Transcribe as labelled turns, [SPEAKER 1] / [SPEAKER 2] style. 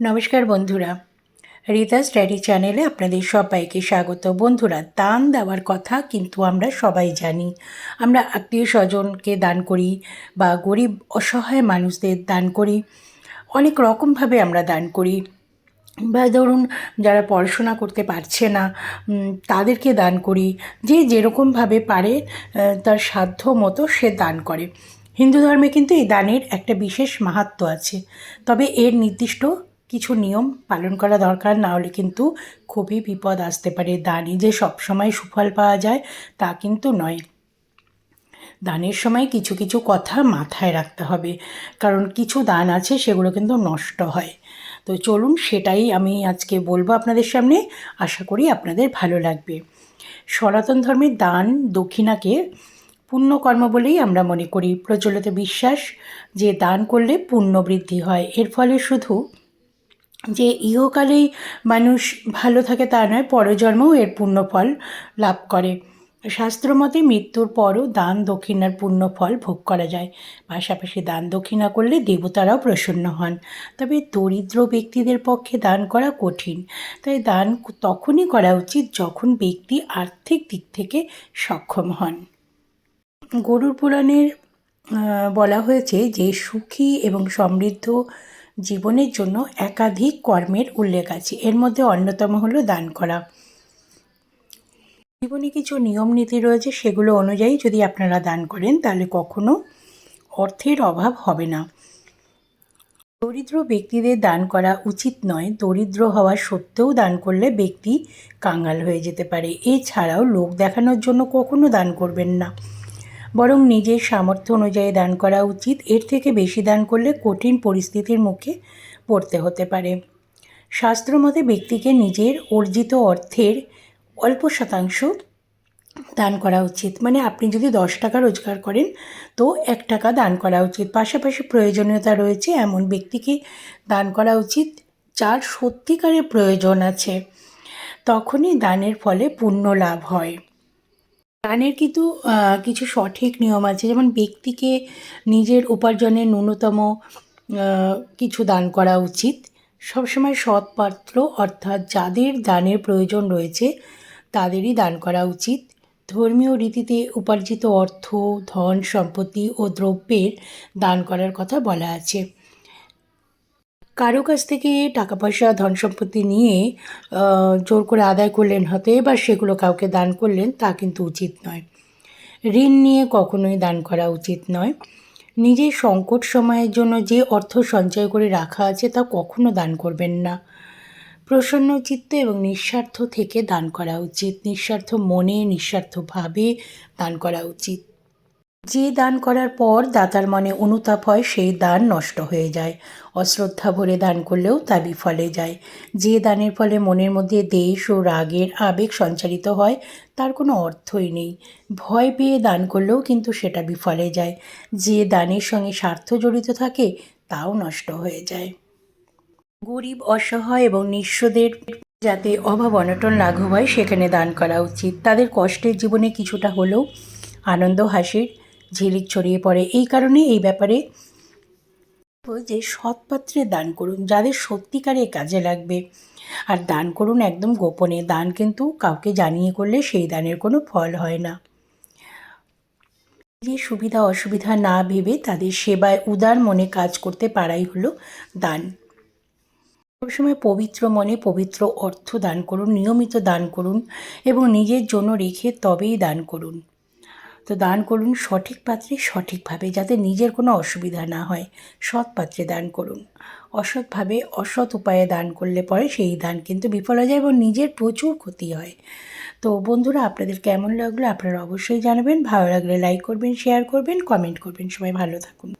[SPEAKER 1] নমস্কার বন্ধুরা। রিতা স্টাডি চ্যানেলে আপনাদের সবাইকে স্বাগত। বন্ধুরা, দান দেওয়ার কথা কিন্তু আমরা সবাই জানি। আমরা আত্মীয় স্বজনকে দান করি বা গরিব, অসহায় মানুষদের দান করি। অনেক রকমভাবে আমরা দান করি। বা ধরুন, যারা পড়াশোনা করতে পারছে না তাদেরকে দান করি। যে যেরকমভাবে পারে তার সাধ্য মতো সে দান করে। হিন্দু ধর্মে কিন্তু এই দানের একটা বিশেষ মাহাত্ম্য আছে। তবে এর নির্দিষ্ট কিছু নিয়ম পালন করা দরকার, না হলে কিন্তু খুবই বিপদ আসতে পারে। দানে যে সবসময় সুফল পাওয়া যায়, তা কিন্তু নয়। দানের সময় কিছু কিছু কথা মাথায় রাখতে হবে, কারণ কিছু দান আছে, সেগুলো কিন্তু নষ্ট হয়। তো চলুন, সেটাই আমি আজকে বলব আপনাদের সামনে। আশা করি আপনাদের ভালো লাগবে। সনাতন ধর্মের দান দক্ষিণাকে পুণ্যকর্ম বলেই আমরা মনে করি। প্রচলিত বিশ্বাস, যে দান করলে পুণ্য বৃদ্ধি হয়। এর ফলে শুধু যে ইহকালেই মানুষ ভালো থাকে তা নয় পরজন্মও এর পুণ্যফল লাভ করে। শাস্ত্রমতে মৃত্যুর পরও দান দক্ষিণার পুণ্য ফল ভোগ করা যায়। পাশাপাশি দান দক্ষিণা করলে দেবতারাও প্রসন্ন হন। তবে দরিদ্র ব্যক্তিদের পক্ষে দান করা কঠিন। তাই দান তখনই করা উচিত যখন ব্যক্তি আর্থিক দিক থেকে সক্ষম হন। গরুর পুরাণের বলা হয়েছে যে সুখী এবং সমৃদ্ধ জীবনের জন্য একাধিক কর্মের উল্লেখ আছে। এর মধ্যে অন্যতম হলো দান করা। জীবনে কিছু নিয়ম নীতি রয়েছে, সেগুলো অনুযায়ী যদি আপনারা দান করেন, তাহলে কখনো অর্থের অভাব হবে না। দরিদ্র ব্যক্তিদের দান করা উচিত নয়। দরিদ্র হওয়া সত্ত্বেও দান করলে ব্যক্তি কাঙ্গাল হয়ে যেতে পারে। এছাড়াও লোক দেখানোর জন্য কখনো দান করবেন না। বরং নিজের সামর্থ্য অনুযায়ী দান করা উচিত। এর থেকে বেশি দান করলে কঠিন পরিস্থিতির মুখে পড়তে হতে পারে। শাস্ত্রমতে ব্যক্তিকে নিজের অর্জিত অর্থের অল্প শতাংশ দান করা উচিত। মানে আপনি যদি দশ টাকা রোজগার করেন, তো এক টাকা দান করা উচিত। পাশাপাশি প্রয়োজনীয়তা রয়েছে। এমন ব্যক্তিকে দান করা উচিত যার সত্যিকারের প্রয়োজন আছে। তখনই দানের ফলে পুণ্য লাভ হয়। দানের কিন্তু কিছু সঠিক নিয়ম আছে। যেমন ব্যক্তিকে নিজের উপার্জনের ন্যূনতম কিছু দান করা উচিত। সবসময় সৎ পাত্র অর্থাৎ যাদের দানের প্রয়োজন রয়েছে, তাদেরই দান করা উচিত। ধর্মীয় রীতিতে উপার্জিত অর্থ, ধন, সম্পত্তি ও দ্রব্যের দান করার কথা বলা আছে। কারও কাছ থেকে টাকা পয়সা ধন সম্পত্তি নিয়ে জোর করে আদায় করলেন হয়তো এবার সেগুলো কাউকে দান করলেন, তা কিন্তু উচিত নয়। ঋণ নিয়ে কখনোই দান করা উচিত নয়। নিজের সংকট সময়ের জন্য যে অর্থ সঞ্চয় করে রাখা আছে, তা কখনো দান করবেন না। প্রসন্ন চিত্তে এবং নিঃস্বার্থ থেকে দান করা উচিত। নিঃস্বার্থ মনে নিঃস্বার্থভাবে দান করা উচিত। যে দান করার পর দাতার মনে অনুতাপ হয়, সেই দান নষ্ট হয়ে যায়। অশ্রদ্ধা ভরে দান করলেও তা বিফলে যায়। যে দানের ফলে মনের মধ্যে দেশ ও রাগের আবেগ সঞ্চারিত হয়, তার কোনো অর্থই নেই। ভয় পেয়ে দান করলেও কিন্তু সেটা বিফলে যায়। যে দানের সঙ্গে স্বার্থ জড়িত থাকে, তাও নষ্ট হয়ে যায়। গরিব, অসহায় এবং নিঃস্বদের যাতে অভাব অনটন লাঘব হয়, সেখানে দান করা উচিত। তাদের কষ্টের জীবনে কিছুটা হলেও আনন্দ, হাসির ঝিলিক ছড়িয়ে পড়ে। এই কারণে এই ব্যাপারে যে সৎ পাত্রে দান করুন, যাদের সত্যিকারে কাজে লাগবে। আর দান করুন একদম গোপনে। দান কিন্তু কাউকে জানিয়ে করলে সেই দানের কোনো ফল হয় না। যে সুবিধা অসুবিধা না ভেবে তাদের সেবায় উদার মনে কাজ করতে পারাই হলো দান। সবসময় পবিত্র মনে পবিত্র অর্থ দান করুন, নিয়মিত দান করুন এবং নিজের জন্য রেখে তবেই দান করুন। তো দান করুন সঠিক পাত্রে সঠিকভাবে যাতে নিজের কোনো অসুবিধা না হয়। সৎ পাত্রে দান করুন। অসৎভাবে অসৎ উপায়ে দান করলে পরে সেই দান কিন্তু বিফল হয়ে যায় এবং নিজের প্রচুর ক্ষতি হয়। তো বন্ধুরা, আপনাদের কেমন লাগল আপনারা অবশ্যই জানাবেন। ভালো লাগলে লাইক করবেন শেয়ার করবেন কমেন্ট করবেন। সবাই ভালো থাকুন।